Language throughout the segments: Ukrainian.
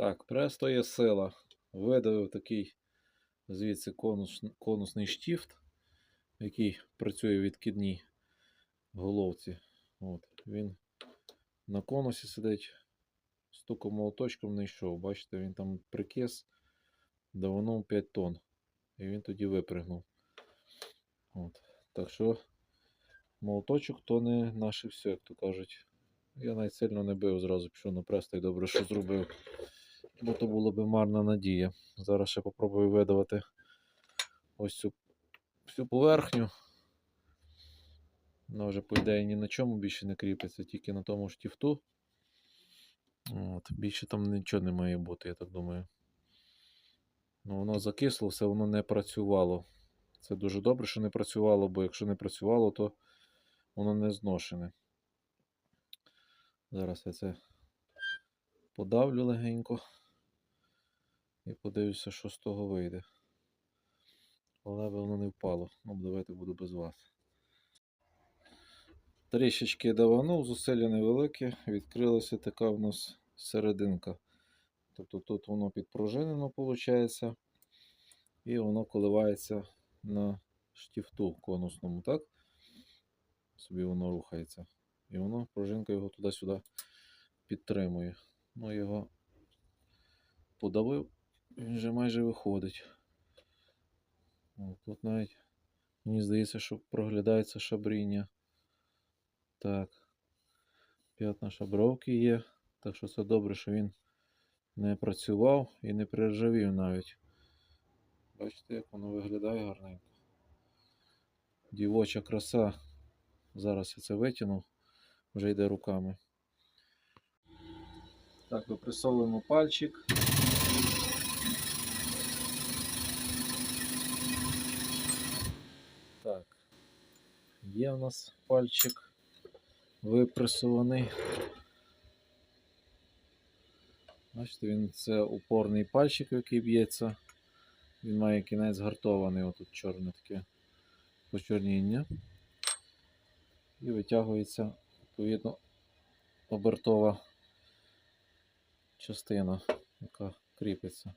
Так, престо сила. Видавив такий звідси конус, конусний штіфт, який працює в відкидній головці. От, він на конусі сидить, стуком молоточком не йшов. Бачите, він там прикис давно 5 тонн. І він тоді випригнув. От. Так що молоточок то не наше все, як то кажуть. Я навіть сильно не бив, зразу пішов на престо добре, що зробив. Бо то була би марна надія. Зараз ще попробую видавати ось цю всю поверхню. Вона вже, по ідеї, ні на чому більше не кріпиться, тільки на тому штіфту. От, більше там нічого не має бути, я так думаю. Ну, воно закисло, все воно не працювало. Це дуже добре, що не працювало, бо якщо не працювало, то воно не зношене. Зараз я це подавлю легенько і подивлюся, що з того вийде. Але воно не впало. Ну, давайте буду без вас. Трішечки даванув, зусилля невелике, відкрилася така в нас серединка. Тобто тут воно підпружинено, виходить, і воно коливається на штіфту конусному, так? Собі воно рухається. І воно, пружинка його туди-сюди підтримує. Ну, його подавив, він вже майже виходить. Тут навіть, мені здається, що проглядається шабріння. Так. П'ятна шабровки є. Так що це добре, що він не працював і не приржавів навіть. Бачите, як воно виглядає гарненько. Дівоча краса. Зараз я це витягнув, вже йде руками. Так, випресовуємо пальчик. Так, є у нас пальчик випресований. Бачите, він це упорний пальчик, який б'ється. Він має кінець гартований, отут чорне таке почорніння. І витягується, відповідно, обертова частина, яка кріпиться.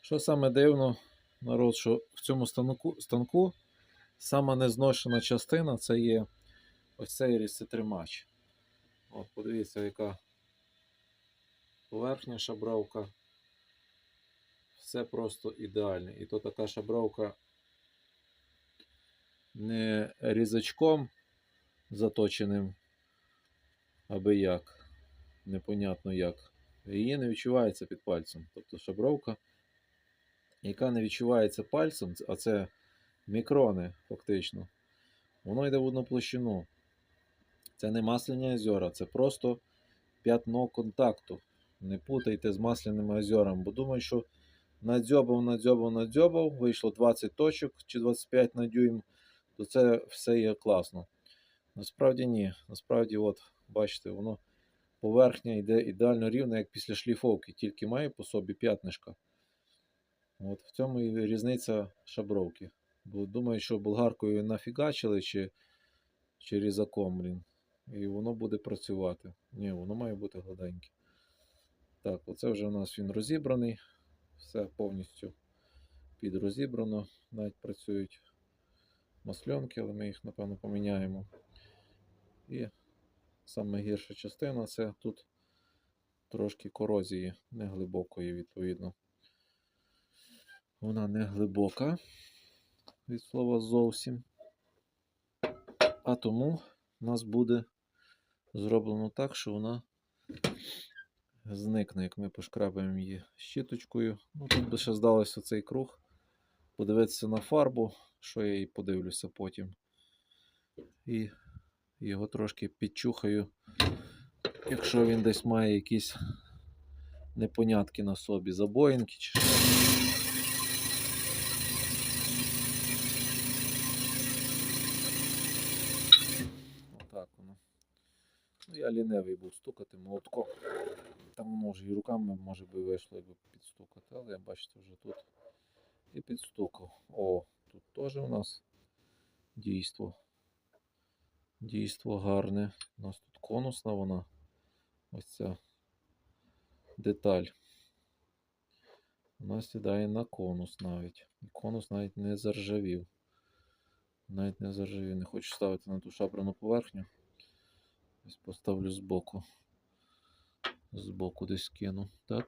Що саме дивно, народ, що в цьому станку, станку сама незношена частина це є ось цей різцетримач. От, подивіться, яка поверхня шабровка. Все просто ідеальне. І то така шабровка не різачком заточеним, аби як, непонятно як. Її не відчувається під пальцем. Тобто шабровка, яка не відчувається пальцем, а це мікрони фактично, воно йде в одну площину. Це не масляні озера, це просто п'ятно контакту. Не путайте з масляними озерами, бо думаю, що надзьобав, надзьобав, надзьобав, вийшло 20 точок чи 25 на дюйм, то це все є класно. Насправді ні. Насправді, от, бачите, воно поверхня йде ідеально рівна, як після шліфовки, тільки має по собі п'ятнишка. От В цьому і різниця шабровки. Бо думаю, що болгаркою нафігачили чи, чи блін. І воно буде працювати. Ні, воно має бути гладеньке. Так, оце вже у нас він розібраний. Все повністю підрозібрано. Навіть працюють масльонки, але ми їх, напевно, поміняємо. І саме гірша частина це тут трошки корозії, не глибокої, відповідно. Вона не глибока від слова зовсім. А тому у нас буде зроблено так, що вона зникне, як ми пошкрабаємо її щіточкою. Ну, тут би ще здалося цей круг. Подивитися на фарбу, що я і подивлюся потім. І його трошки підчухаю, якщо він десь має якісь непонятки на собі, забоїнки чи що. Отак воно. Я лінивий був стукати молотком. Там може і руками може би вийшло, якби підстукати, але я бачите вже тут і підстукав. О, тут теж у нас дійство. Дійство гарне. У нас тут конусна вона. Ось ця деталь. Вона сідає на конус навіть. Конус навіть не заржавів. Навіть не заржавів. Не хочу ставити на ту шабрану поверхню. Ось поставлю збоку. Збоку десь кину. Так.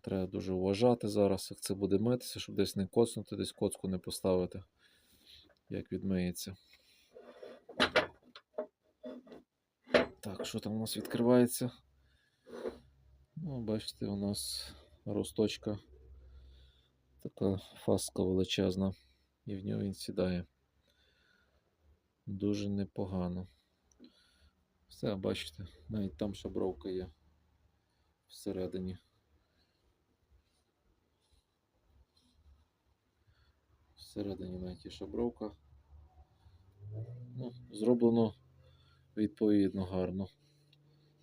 Треба дуже вважати зараз, як це буде митися, щоб десь не коцнути, десь коцку не поставити, як відмиється. Так, що там у нас відкривається? Ну, бачите, у нас росточка така фаска величезна, і в нього він сідає. Дуже непогано. Все, бачите, навіть там шабровка є всередині. Всередині навіть є шабровка. Ну, зроблено відповідно гарно.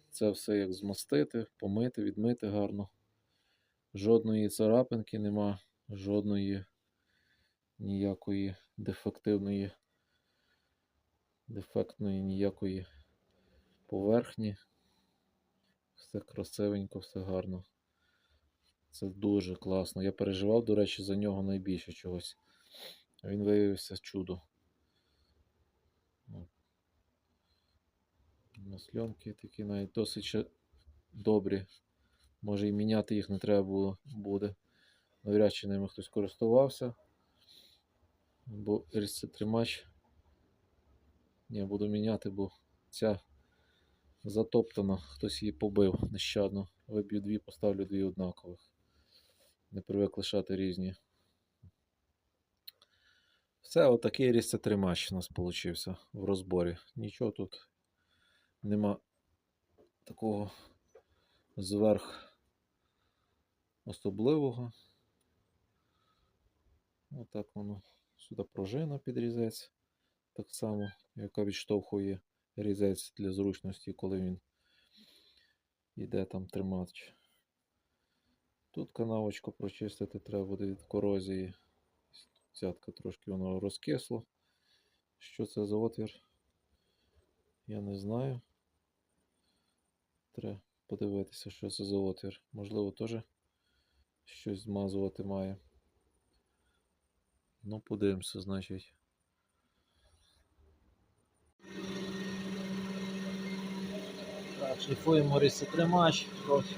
Це все як змастити, помити, відмити гарно. Жодної царапинки нема, жодної ніякої дефективної, дефектної ніякої поверхні. Все красивенько, все гарно. Це дуже класно. Я переживав, до речі, за нього найбільше чогось. Він виявився чудо. От. Масльонки такі навіть досить добрі. Може і міняти їх не треба було буде. Навряд чи ними хтось користувався. Бо різцетримач. Ні, буду міняти, бо ця затоптана, хтось її побив нещадно. Виб'ю дві, поставлю дві однакових. Не привик лишати різні. Все, отакий різцетримач у нас вийшов в розборі. Нічого тут нема такого зверх особливого. Отак воно. Сюди пружина під різець. Так само, яка відштовхує різець для зручності, коли він йде там тримач. Тут канавочку прочистити треба буде від корозії. Цятка трошки воно розкисло. Що це за отвір? Я не знаю. Треба подивитися, що це за отвір. Можливо, теж щось змазувати має. Ну, подивимося, значить. Шліфуємо ріситримач, трошки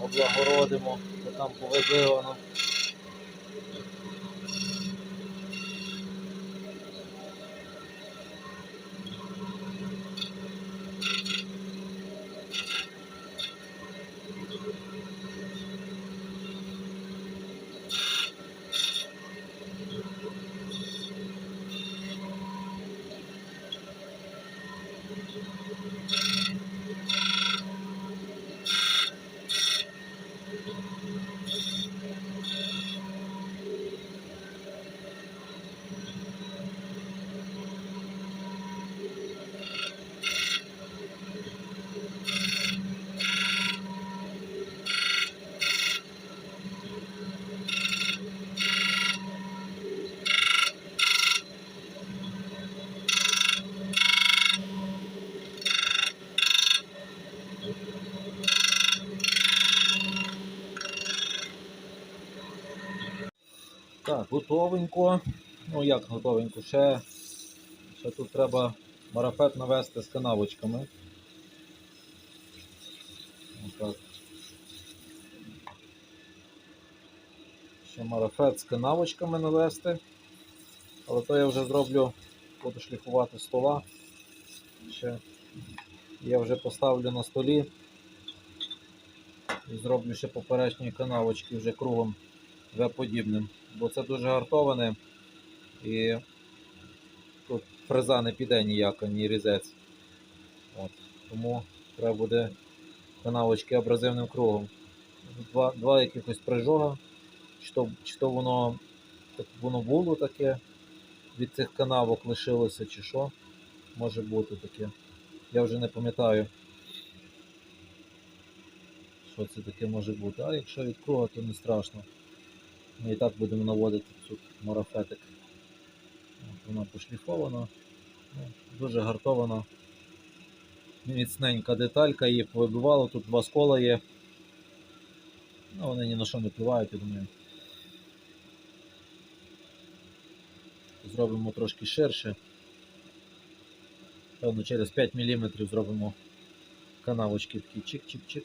облагородимо, бо там повибивано. Так, готовенько. Ну як готовенько? Ще, ще тут треба марафет навести з канавочками. Отак. Ще марафет з канавочками навести. Але то я вже зроблю, буду шліфувати стола. Ще я вже поставлю на столі і зроблю ще поперечні канавочки вже кругом В-подібним. Бо це дуже гартоване і тут фреза не піде ніяка, ні різець. От. Тому треба буде канавочки абразивним кругом. Два, два якихось прижога, чи то, чи то воно так воно було таке, від цих канавок лишилося, чи що. Може бути таке. Я вже не пам'ятаю, що це таке може бути. А якщо від круга, то не страшно. Ми і так будемо наводити тут марафетик. От Вона пошліфована, ну, дуже гартована. Міцненька деталька, її повибивало, тут два скола є. Ну, вони ні на що не впливають, я думаю. Зробимо трошки ширше. Певно, через 5 мм зробимо канавочки такі чик-чик-чик.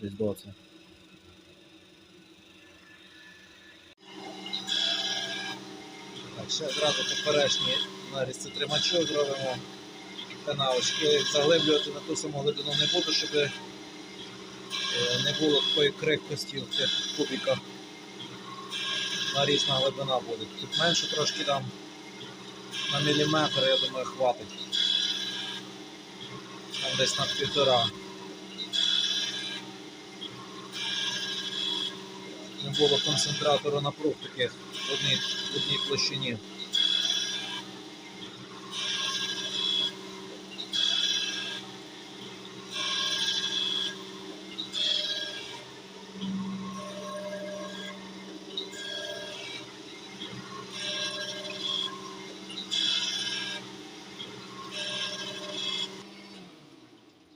Десь до це. Ще одразу поперечні нарізці тримачу зробимо канавочки. Заглиблювати на ту саму глибину не буду, щоб е, не було такої крихкості в цих кубиках. Нарізна глибина буде. Тут менше трошки дам на міліметр, я думаю, хватить. Там десь на півтора. Не було концентратору напруг таких в одній, в одній площині.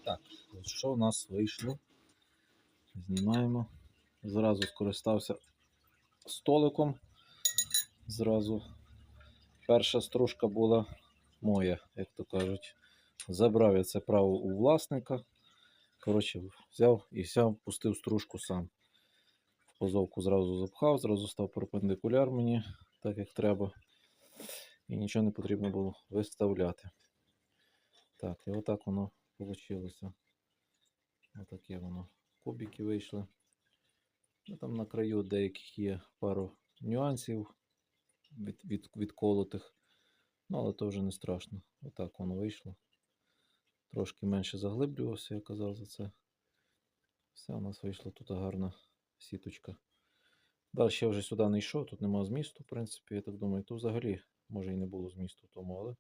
Так, що у нас вийшло? Знімаємо. Зразу скористався столиком. Зразу перша стружка була моя, як то кажуть. Забрав я це право у власника. Коротше, взяв і взяв, пустив стружку сам. Позовку зразу запхав, зразу став перпендикуляр мені, так як треба. І нічого не потрібно було виставляти. Так, і отак воно вийшло. Отаке воно. Кубики вийшли. Ну, там на краю деяких є пару нюансів від, від, відколотих. Ну, але то вже не страшно. Отак воно вийшло. Трошки менше заглиблювався, я казав за це. Все, у нас вийшла тут гарна сіточка. Далі я вже сюди не йшов, тут нема змісту, в принципі, я так думаю, тут взагалі може і не було змісту тому, але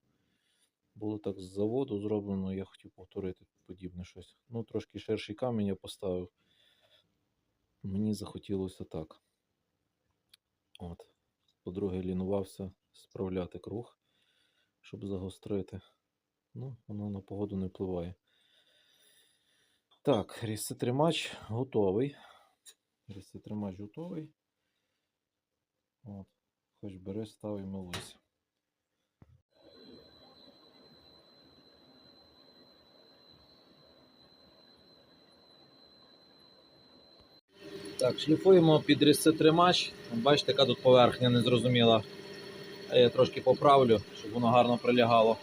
було так з заводу зроблено, я хотів повторити подібне щось. Ну, трошки ширший камінь я поставив. Мені захотілося так. От. По-друге, лінувався справляти круг, щоб загострити. Ну, воно на погоду не впливає. Так, різцетримач готовий. Різцетримач готовий. От. Хоч бери, став і милуйся. Так, шліфуємо під різцетримач. Бачите, яка тут поверхня незрозуміла. Я трошки поправлю, щоб воно гарно прилягало.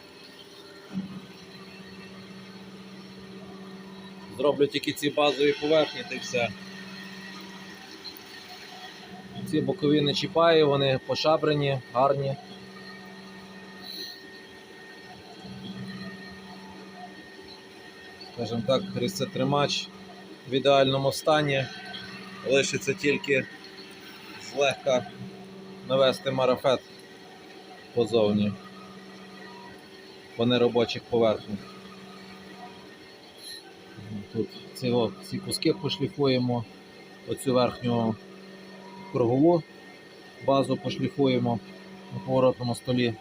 Зроблю тільки ці базові поверхні та й все. Ці бокові не чіпаю, вони пошабрені, гарні. Скажімо так, різцетримач в ідеальному стані. Лишиться тільки злегка навести марафет позовні по неробочих поверхнях. Тут ці, ці куски пошліфуємо, оцю верхню кругову базу пошліфуємо на поворотному столі.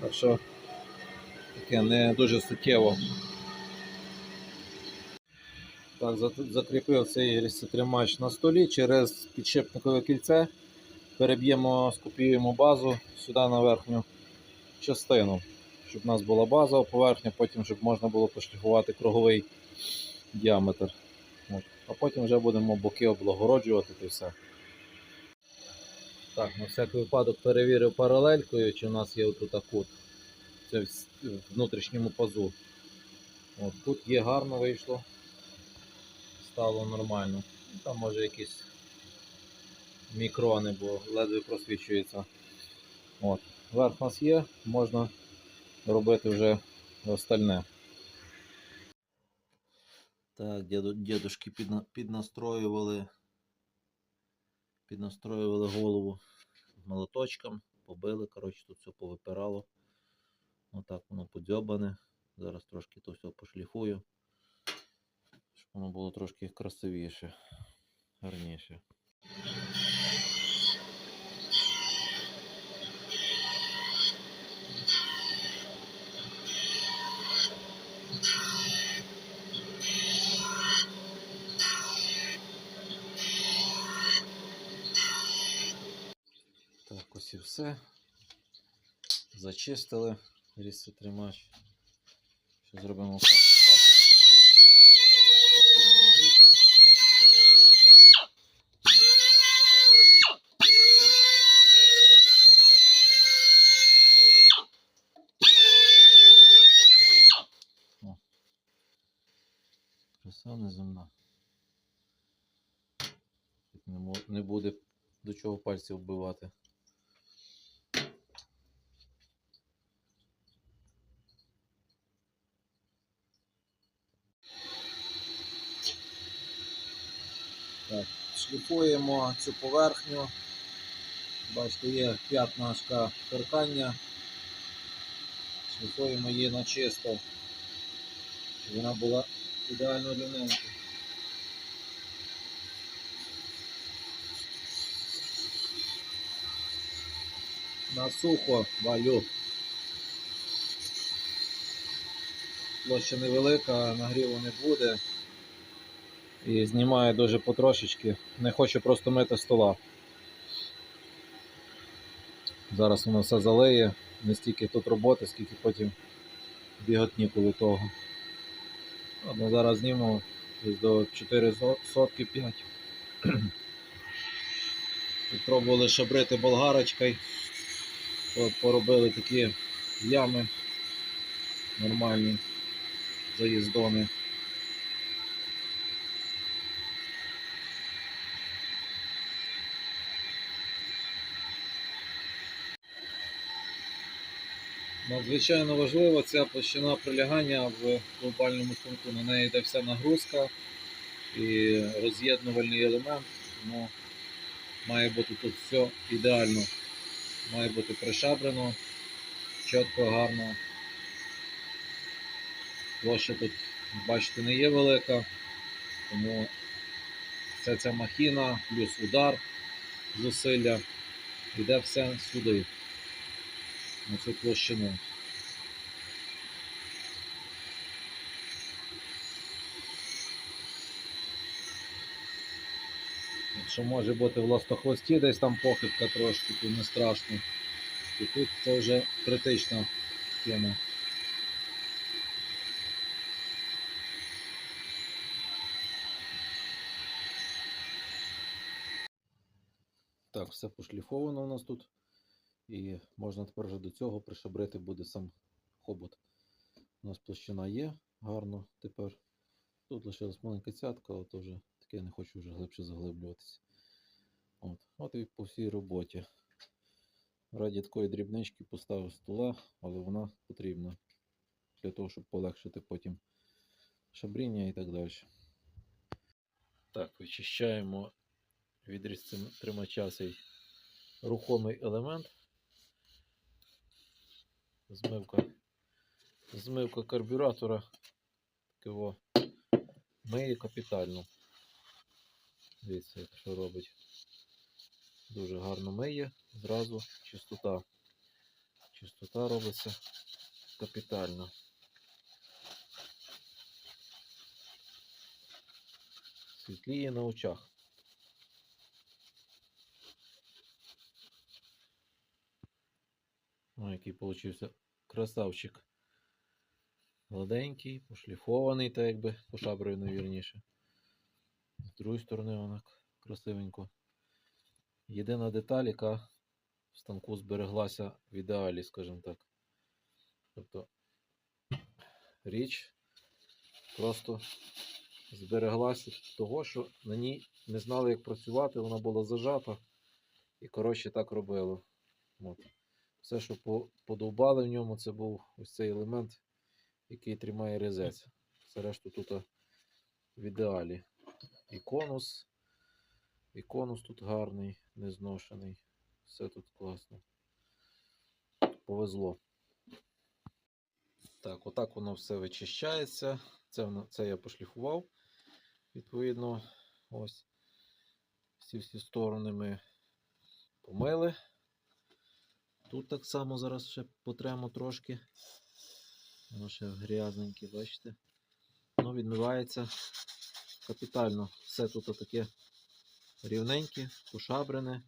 Так що таке не дуже суттєво. Так, закріпив цей різцетримач на столі через підшипникове кільце. Переб'ємо, скопіюємо базу сюди на верхню частину, щоб у нас була базова поверхня, потім щоб можна було пошліфувати круговий діаметр. От. А потім вже будемо боки облагороджувати і все. Так, на всякий випадок перевірив паралелькою, чи у нас є отут кут. Це в в внутрішньому пазу. От, тут є гарно вийшло стало нормально. Ну, Там може якісь мікрони, бо ледве просвічується. От. Верх у нас є, можна робити вже остальне. Так, діду, дідушки підна, піднастроювали, піднастроювали голову молоточком, побили, коротше, тут все повипирало. Отак воно подзьобане. Зараз трошки то все пошліфую Воно було трошки красивіше, гарніше. Так, ось і все. Зачистили різцетримач. Що зробимо? так. Краса неземна. Не буде до чого пальців вбивати. Так, шліфуємо цю поверхню. Бачите, є п'ятнашка торкання. Шліфуємо її на чисто, щоб вона була ідеально рівненька. На сухо валю. Площа невелика, нагріву не буде. І знімаю дуже потрошечки. Не хочу просто мити стола. Зараз воно все залиє, не стільки тут роботи, скільки потім біготні коло того. Ладно, зараз зніму десь до 4 сотки 5. Попробували пробували шабрити болгарочкою. Поробили такі ями нормальні заїздони. Надзвичайно важлива ця площина прилягання в глобальному станку. На неї йде вся нагрузка і роз'єднувальний елемент. Тому має бути тут все ідеально. Має бути пришабрено, чітко, гарно. Площа тут, бачите, не є велика, тому вся ця махіна, плюс удар, зусилля, йде все сюди, на цю площину. Якщо може бути в ластохвості десь там похибка трошки, то не страшно. І тут це вже критична тема. Так, все пошліфовано у нас тут. І можна тепер вже до цього пришабрити буде сам хобот. У нас площина є гарно тепер. Тут лишилась маленька цятка, от вже таке я не хочу вже глибше заглиблюватися. От. От і по всій роботі. Раді такої дрібнички поставив стола, але вона потрібна для того, щоб полегшити потім шабріння і так далі. Так, вичищаємо від тримача цей рухомий елемент. Змивка, змивка карбюратора такого миє капітально. Дивіться, що робить. Дуже гарно миє, зразу чистота. Чистота робиться капітально. Світліє на очах. О, який получився красавчик. Гладенький, пошліфований, так якби пошаброю, вірніше. З другої сторони вона красивенько. Єдина деталь, яка в станку збереглася в ідеалі, скажімо так. Тобто річ просто збереглася того, що на ній не знали, як працювати, вона була зажата. І, коротше, так робило. От. Все, що по- подовбали в ньому, це був ось цей елемент, який тримає резець. Все решту тут в ідеалі. І конус. І конус тут гарний, незношений. Все тут класно. Повезло. Так, отак воно все вичищається. Це, це я пошліфував. Відповідно, ось всі всі сторони ми помили. Тут так само зараз ще потремо трошки. Воно ще грязненьке, бачите. Воно відмивається капітально. Все тут таке рівненьке, пошабрене,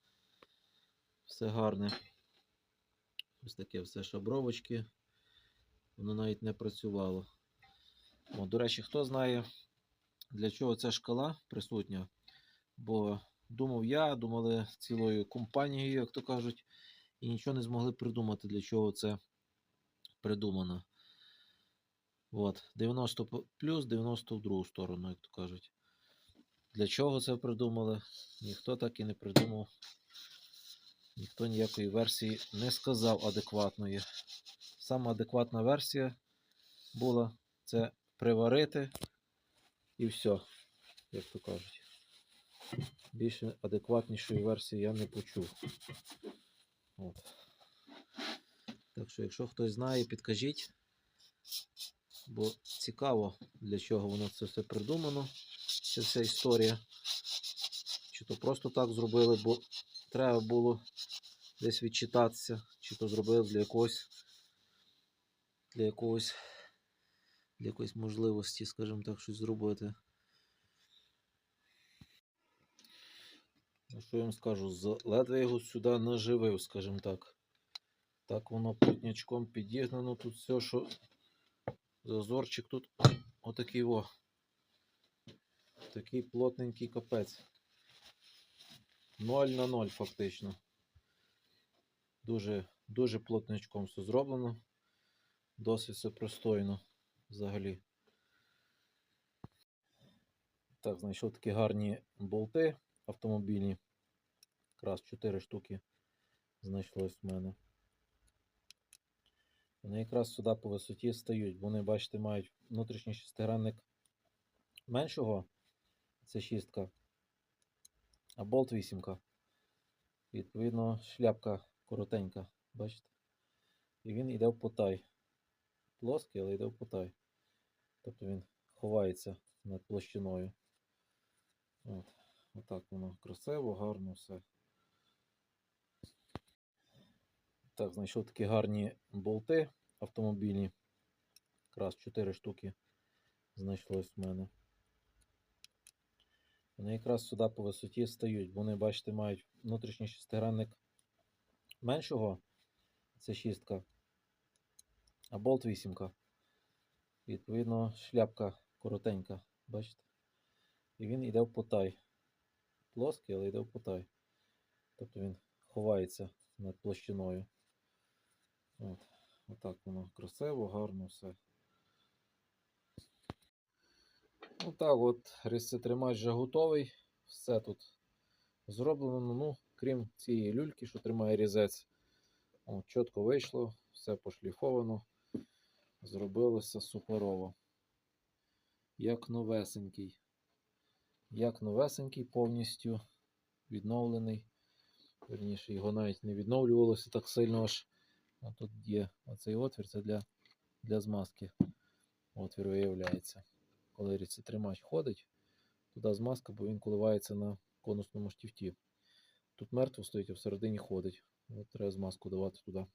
все гарне. Ось таке все шабровочки. Воно навіть не працювало. О, до речі, хто знає, для чого ця шкала присутня? Бо думав я, думали цілою компанією, як то кажуть, і нічого не змогли придумати, для чого це придумано. От, 90 плюс 90 в другу сторону, як то кажуть. Для чого це придумали? Ніхто так і не придумав. Ніхто ніякої версії не сказав адекватної. Сама адекватна версія була це приварити і все, як то кажуть. Більше адекватнішої версії я не почув. От. Так що, якщо хтось знає, підкажіть. Бо цікаво, для чого воно це все придумано, ця вся історія. Чи то просто так зробили, бо треба було десь відчитатися, чи то зробили для якогось, для якогось, для якоїсь можливості, скажімо так, щось зробити. Ну, що я вам скажу, ледве його сюди наживив, скажімо так. Так воно плотнячком підігнано, тут все, що зазорчик тут отакий во. Такий плотненький капець. 0 на 0 фактично. Дуже, дуже плотничком все зроблено. Досить все пристойно взагалі. Так, знайшов такі гарні болти автомобільні. Якраз 4 штуки знайшлось в мене. Вони якраз сюди по висоті стають, вони, бачите, мають внутрішній шестигранник меншого. Це шістка. А болт вісімка. Відповідно, шляпка коротенька, бачите? І він йде в потай. Плоский, але йде в потай. Тобто він ховається над площиною. От. Отак воно красиво, гарно все. Так, знайшов такі гарні болти автомобільні. Якраз 4 штуки знайшлось в мене. Вони якраз сюди по висоті стають, вони, бачите, мають внутрішній шестигранник меншого. Це шістка. А болт вісімка. Відповідно, шляпка коротенька, бачите? І він йде в потай. Плоский, але йде в потай. Тобто він ховається над площиною. От. Отак воно красиво, гарно все. Отак от різцетримач вже готовий. Все тут зроблено. Ну, крім цієї люльки, що тримає різець. От, чітко вийшло, все пошліфовано. Зробилося суперово. Як новесенький. Як новесенький, повністю відновлений. Верніше, його навіть не відновлювалося так сильно аж. А тут є оцей отвір, це для, для змазки. Отвір виявляється. Коли рецитримач ходить, туди змазка, бо він коливається на конусному штифті. Тут мертво стоїть, а всередині ходить. От треба змазку давати туди.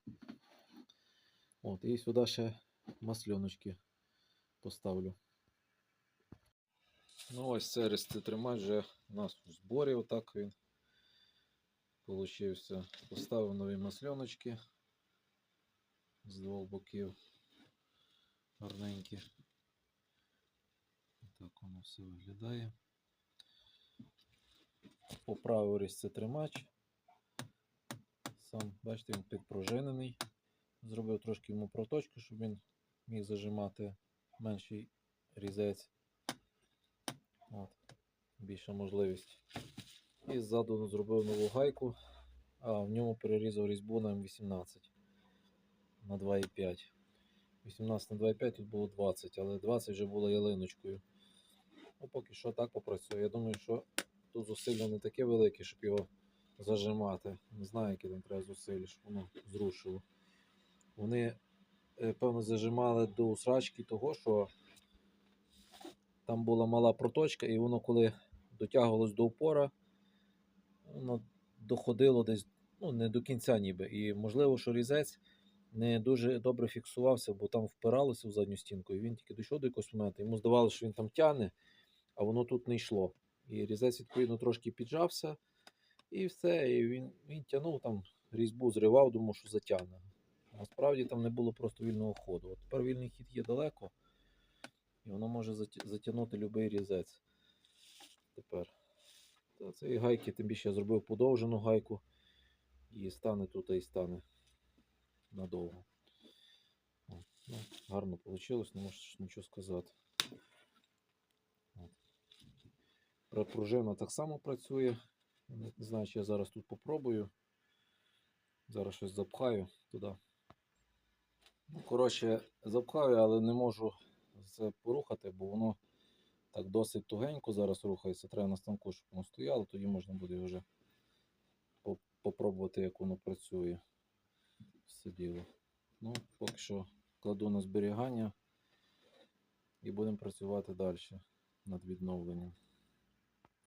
От, і сюди ще масльоночки поставлю. Ну, ось це рецитримач вже у нас у зборі. Отак він получився. Поставив нові масльоночки з двох боків. Гарненькі. Так воно все виглядає. Поправив різцетримач. Сам, бачите, він підпружинений. Зробив трошки йому проточку, щоб він міг зажимати менший різець. Більша можливість. І ззаду зробив нову гайку, а в ньому перерізав різьбу на М18 на 2,5. 18 на 2,5 тут було 20, але 20 вже було ялиночкою. Ну, поки що так попрацює. Я думаю, що тут зусилля не таке велике, щоб його зажимати. Не знаю, які там треба зусилля, щоб воно зрушило. Вони, е, певно, зажимали до усрачки того, що там була мала проточка, і воно, коли дотягувалось до упора, воно доходило десь ну, не до кінця ніби. І можливо, що різець не дуже добре фіксувався, бо там впиралося в задню стінку, і він тільки дійшов до якогось моменту. Йому здавалося, що він там тягне, а воно тут не йшло. І різець, відповідно, трошки піджався, і все. І він, він тягнув там різьбу, зривав, думав, що затягне. Насправді там не було просто вільного ходу. От тепер вільний хід є далеко, і воно може затягнути будь-який різець. Тепер. Та цієї гайки, тим більше я зробив подовжену гайку. І стане тут і стане надовго. Ну, гарно вийшло, не можеш нічого сказати. От. Пружина так само працює. Не знаю, чи я зараз тут попробую. Зараз щось запхаю туди. Ну, коротше, запхаю, але не можу це порухати, бо воно так досить тугенько зараз рухається. Треба на станку, щоб воно стояло, тоді можна буде вже по- попробувати, як воно працює. Все діло. Ну, поки що кладу на зберігання і будемо працювати далі над відновленням.